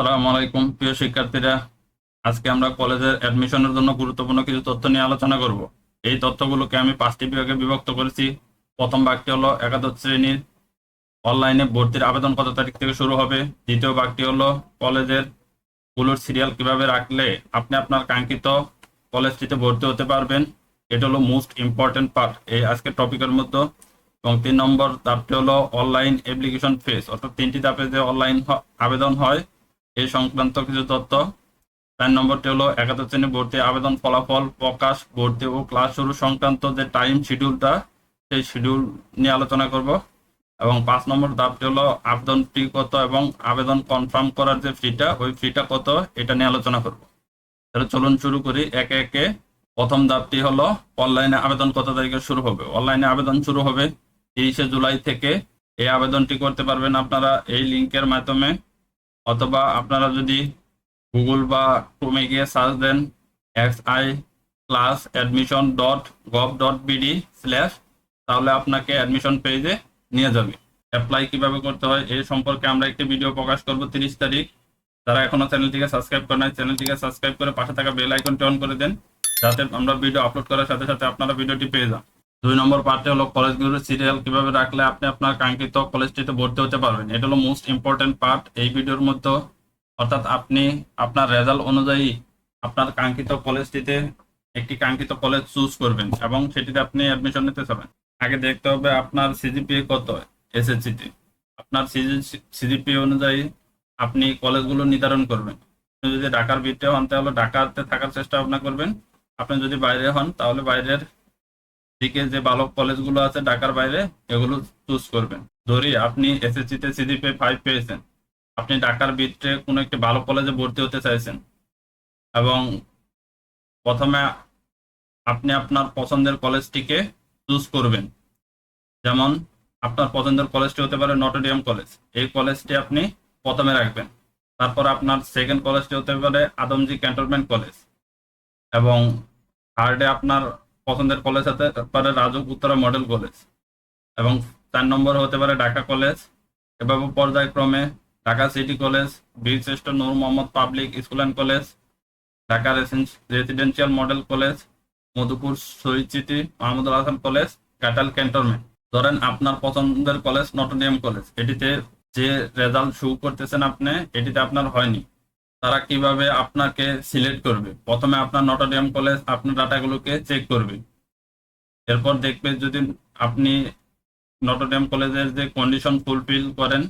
সালাম আলাইকুম, প্রিয় শিক্ষার্থীরা। আজকে আমরা কলেজের অ্যাডমিশনের জন্য গুরুত্বপূর্ণ কিছু তথ্য নিয়ে আলোচনা করব। এই তথ্যগুলোকে আমি পাঁচটি বিভাগে বিভক্ত করেছি। প্রথম ভাগটি হলো একাদশ শ্রেণির অনলাইনে ভর্তির আবেদন কত তারিখ থেকে শুরু হবে? দ্বিতীয় ভাগটি হলো কলেজেরগুলোর সিরিয়াল কীভাবে রাখলে আপনি আপনার কাঙ্ক্ষিত কলেজটিতে ভর্তি হতে পারবেন? এটা হলো মোস্ট ইম্পর্টেন্ট পার্ট এই আজকের টপিকের মধ্যে। এবং তিন নম্বর ধাপটি হলো অনলাইন অ্যাপ্লিকেশন ফেস, অর্থাৎ তিনটি ধাপে যে অনলাইন আবেদন হয় এই সংক্রান্ত কিছু তথ্য। চার নম্বরটি হলো একাদশ শ্রেণি ভর্তি আবেদন ফলাফল প্রকাশ, ভর্তি ও ক্লাস শুরু সংক্রান্ত যে টাইম শিডিউলটা, সেই শিডিউল নিয়ে আলোচনা করব। এবং পাঁচ নম্বর ধাপটি হলো আবেদন ফি কত এবং আবেদন কনফার্ম করার যে ফিটা, ওই ফিটা কত, এটা নিয়ে আলোচনা করব। তাহলে চলুন শুরু করি একে একে। প্রথম ধাপটি হলো অনলাইনে আবেদন কত তারিখে শুরু হবে? অনলাইনে আবেদন শুরু হবে তিরিশে জুলাই থেকে। এই আবেদনটি করতে পারবেন আপনারা এই লিঙ্কের মাধ্যমে। অথবা আপনারা যদি গুগল বা ক্রোমে গিয়ে search then X I class admission dot gov dot BD slash তাহলে আপনাকে অ্যাডমিশন পেজে নিয়ে যাবে। অ্যাপ্লাই কীভাবে করতে হয় এই সম্পর্কে আমরা একটি ভিডিও প্রকাশ করব তিরিশ তারিখ। যারা এখনও চ্যানেলটিকে সাবস্ক্রাইব করে নাই চ্যানেলটিকে সাবস্ক্রাইব করে পাশে থাকা বেল আইকনটি অন করে দেন, যাতে আমরা ভিডিও আপলোড করার সাথে সাথে আপনারা ভিডিওটি পেয়ে যান। দুই নম্বর পার্টে হলো কলেজগুলোর সিরিয়াল কীভাবে রাখলে আপনি আপনার কাঙ্ক্ষিত কলেজটিতে ভর্তি হতে পারবেন। এটা হলো মোস্ট ইম্পর্টেন্ট পার্ট এই ভিডিওর মধ্যে। অর্থাৎ আপনি আপনার রেজাল্ট অনুযায়ী আপনার কাঙ্ক্ষিত কলেজটিতে একটি কাঙ্ক্ষিত কলেজ চুজ করবেন এবং সেটিতে আপনি অ্যাডমিশন নিতে চাবেন আগে দেখতে হবে আপনার সিজিপিএ কত এসএসসিতে আপনার সিজি সিজিপিএ অনুযায়ী আপনি কলেজগুলো নির্ধারণ করবেন। আপনি যদি ঢাকার ভিতরে হন, তাহলে ঢাকাতে থাকার চেষ্টা ভাবনা করবেন। আপনি যদি বাইরে হন, তাহলে বাইরের দিকে যে ভালো কলেজগুলো আছে ঢাকার বাইরে, এগুলো চুজ করবেন। ধরি আপনি এসএসসিতে সিজিপিএ ফাইভ পেয়েছেন। আপনি ঢাকার ভিতরে কোনো একটি ভালো কলেজে ভর্তি হতে চাইছেন এবং প্রথমে আপনি আপনার পছন্দের কলেজটিকে চুজ করবেন। যেমন আপনার পছন্দের কলেজটি হতে পারে নটোডিয়াম কলেজ এই কলেজটি আপনি প্রথমে রাখবেন। তারপর আপনার সেকেন্ড কলেজটি হতে পারে আদমজি ক্যান্টনমেন্ট কলেজ এবং থার্ডে আপনার পছন্দের কলেজ হতে পারে রাজক উত্তরা মডেল কলেজ এবং চার নম্বর হতে পারে ঢাকা কলেজ এভাবে পর্যায়ক্রমে ঢাকা সিটি কলেজ বীরশ্রেষ্ঠ Noor Mohammad public school and college Dhaka residential model college Madhupur Shaheed city Mahmudul Hasan college ক্যাটাল cantonment ধরেন আপনার পছন্দের কলেজ নটোনিয়াম কলেজ এটিতে যে রেজাল্ট শো করতেছেন আপনি, এটিতে আপনার হয়নি। তারা কীভাবে আপনাকে সিলেক্ট করবে? প্রথমে আপনার নটোনিয়াম কলেজ আপনার ডাটাগুলোকে চেক করবে। এরপর দেখবে যদি আপনি নটোনিয়াম কলেজের যে কন্ডিশন ফুলফিল করেন,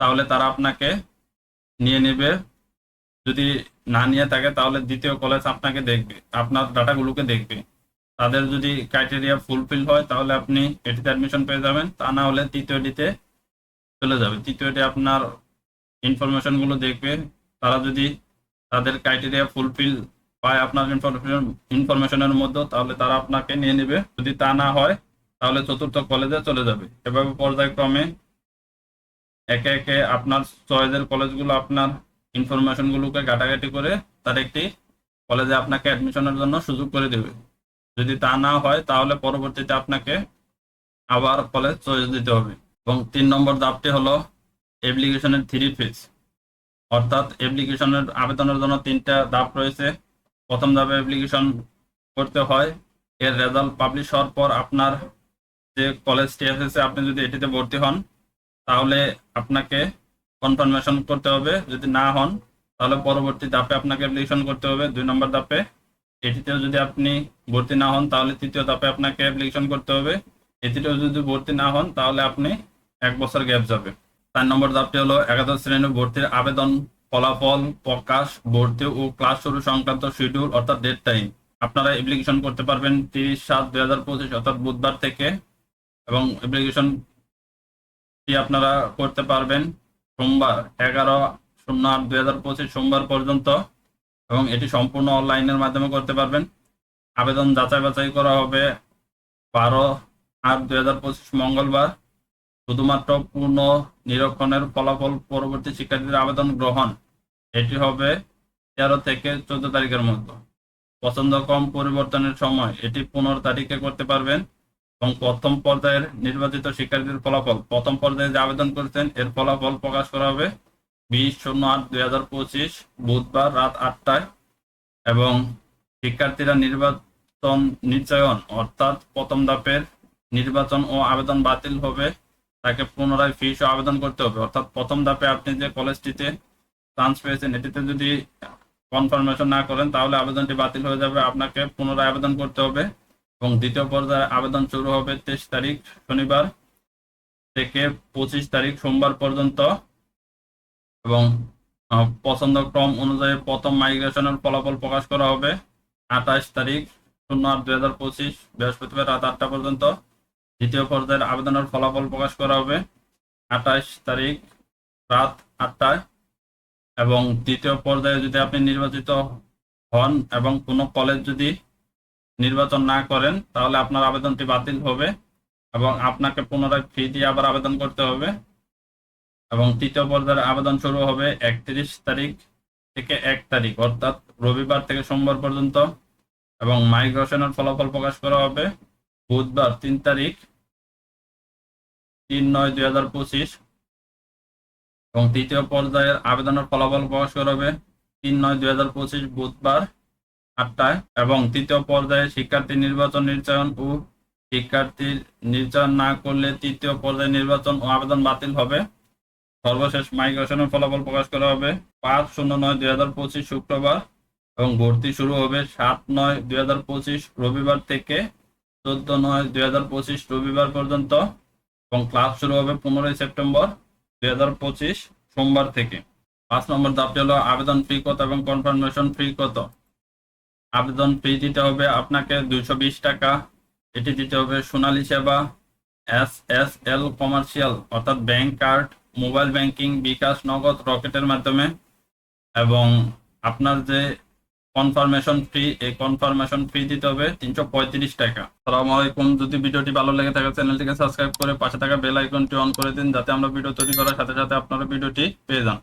তাহলে তারা আপনাকে নিয়ে নেবে। যদি না নিয়ে থাকে, তাহলে দ্বিতীয় কলেজ আপনাকে দেখবে, আপনার ডাটাগুলোকে দেখবে। তাদের যদি ক্রাইটেরিয়া ফুলফিল হয়, তাহলে আপনি এটিতে অ্যাডমিশন পেয়ে যাবেন। তা না হলে তৃতীয়টিতে চলে যাবে। তৃতীয়টি আপনার ইনফরমেশনগুলো দেখবে তারা যদি তাদের ক্রাইটেরিয়া ফুলফিল পায় আপনার ইনফরমেশন ইনফরমেশনের মধ্যে তাহলে তারা আপনাকে নিয়ে নেবে। যদি তা না হয়, তাহলে চতুর্থ কলেজে চলে যাবে। এভাবে পর্যায়ক্রমে একে একে আপনার চয়েজের কলেজগুলো আপনার ইনফরমেশনগুলোকে ঘাটাঘাটি করে তার একটি কলেজে আপনাকে অ্যাডমিশনের জন্য সুযোগ করে দেবে। যদি তা না হয়, তাহলে পরবর্তীতে আপনাকে আবার কলেজ চয়েস দিতে হবে। এবং তিন নম্বর ধাপটি হলো অ্যাপ্লিকেশনের থ্রি ফেজ অর্থাৎ অ্যাপ্লিকেশনের আবেদনের জন্য তিনটা ধাপ রয়েছে। প্রথম ধাপে অ্যাপ্লিকেশন করতে হয়। এর রেজাল্ট পাবলিশ হওয়ার পর আপনার যে কলেজটি এসেছে, আপনি যদি এটিতে ভর্তি হন, তাহলে আপনাকে কনফার্মেশন করতে হবে। যদি না হন, তাহলে পরবর্তী ধাপে আপনাকে অ্যাপ্লিকেশন করতে হবে। দুই নম্বর ধাপে এটিতেও যদি আপনি ভর্তি না হন, তাহলে তৃতীয় ধাপে আপনাকে অ্যাপ্লিকেশন করতে হবে। এটিতেও যদি ভর্তি না হন, তাহলে আপনি এক বছর গ্যাপ যাবে। চার নম্বর ধাপটি হলো একাদশ শ্রেণি ভর্তির আবেদন, ফলাফল, প্রকাশ, ভর্তি ও ক্লাস শুরু সংক্রান্ত শিডিউল, অর্থাৎ ডেট টাইম আপনারা অ্যাপ্লিকেশন করতে পারবেন তিরিশ সাত দুই হাজার পঁচিশ, অর্থাৎ বুধবার থেকে, এবং অ্যাপ্লিকেশন আপনারা করতে পারবেন সোমবার এগারো শূন্য আট দুই হাজার পঁচিশ সোমবার পর্যন্ত, এবং এটি সম্পূর্ণ অনলাইনের মাধ্যমে করতে পারবেন। আবেদন যাচাই বাছাই করা হবে বারো আট দুই হাজার পঁচিশ মঙ্গলবার। শুধুমাত্র পূর্ণ নিরীক্ষণের ফলাফল পরবর্তী শিক্ষার্থীদের আবেদন গ্রহণ। এটি হবে তেরো থেকে চোদ্দ তারিখের মধ্যে। পছন্দ কম পরিবর্তনের সময় এটি পনেরো তারিখে করতে পারবেন এবং প্রথম পর্যায়ের নির্বাচিত শিক্ষার্থীর ফলাফল। প্রথম পর্যায়ে যে আবেদন করেছেন, এর ফলাফল প্রকাশ করা হবে বিশ শূন্য আট দুই হাজার পঁচিশ বুধবার রাত আটটায় এবং শিক্ষার্থীরা নির্বাচন নিশ্চয়ন, অর্থাৎ প্রথম ধাপের নির্বাচন ও আবেদন বাতিল হবে তাকে পুনরায় ফিস আবেদন করতে হবে। অর্থাৎ প্রথম ধাপে আপনি যে কলেজটিতে চান্স পেয়েছেন, এটিতে যদি কনফার্মেশন না করেন, তাহলে আবেদনটি বাতিল হয়ে যাবে। আপনাকে পুনরায় আবেদন করতে হবে এবং দ্বিতীয় পর্যায়ে আবেদন শুরু হবে তেইশ তারিখ শনিবার থেকে পঁচিশ তারিখ সোমবার পর্যন্ত এবং পছন্দ ক্রম অনুযায়ী প্রথম মাইগ্রেশনের ফলাফল প্রকাশ করা হবে আঠাশ তারিখ শূন্য আট দুই হাজার পঁচিশ বৃহস্পতিবার রাত আটটা পর্যন্ত। দ্বিতীয় পর্যায়ের আবেদনের ফলাফল প্রকাশ করা হবে আঠাশ তারিখ রাত আটটায় এবং তৃতীয় পর্যায়ে যদি আপনি নির্বাচিত হন এবং কোনো কলেজ যদি নির্বাচন না করেন, তাহলে আপনার আবেদনটি বাতিল হবে এবং আপনাকে পুনরায় ফি দিয়ে আবার আবেদন করতে হবে এবং তৃতীয় পর্যায়ের আবেদন শুরু হবে একত্রিশ তারিখ থেকে এক তারিখ, অর্থাৎ রবিবার থেকে সোমবার পর্যন্ত এবং মাইগ্রেশনের ফলাফল প্রকাশ করা হবে। বুধবার তিন তারিখ তিন নয় দুই হাজার পঁচিশ এবং তৃতীয় পর্যায়ের আবেদনের ফলাফল প্রকাশ করা হবে তিন নয় দুই হাজার পঁচিশ বুধবার আটটায় এবং তৃতীয় পর্যায়ে শিক্ষার্থী নির্বাচন নির্বাচন ও শিক্ষার্থীর নির্বাচন না করলে তৃতীয় পর্যায়ে নির্বাচন ও আবেদন বাতিল হবে। সর্বশেষ মাইগ্রেশনের ফলাফল প্রকাশ করা হবে পাঁচ শূন্য নয় দুই হাজার পঁচিশ শুক্রবার এবং ভর্তি শুরু হবে সাত নয় দুই হাজার পঁচিশ রবিবার থেকে চোদ্দ নয় দুই হাজার পঁচিশ রবিবার পর্যন্ত এবং ক্লাস শুরু হবে পনেরোই সেপ্টেম্বর দুই হাজার পঁচিশ সোমবার থেকে। পাঁচ নম্বর ধাপটি হলো আবেদন ফি কত এবং কনফার্মেশন ফি কত? আবেদন ফি দিতে হবে আপনাকে দুইশো বিশ টাকা। এটি দিতে হবে Sonali Sheba, S S L commercial, অর্থাৎ bank card, mobile banking, bKash, Nagad, রকেটের মাধ্যমে। এবং আপনার যে কনফার্মেশন ফ্রি এই কনফার্মেশন ফ্রি দিতে হবে তিনশো পঁয়ত্রিশ টাকা। সালাম আলাইকুম। যদি ভিডিওটি ভালো লেগে থাকে, চ্যানেলটিকে সাবস্ক্রাইব করে পাশে থাকা বেল আইকনটি অন করে দিন, যাতে আমরা ভিডিও তৈরি করার সাথে সাথে আপনারা ভিডিওটি পেয়ে যান।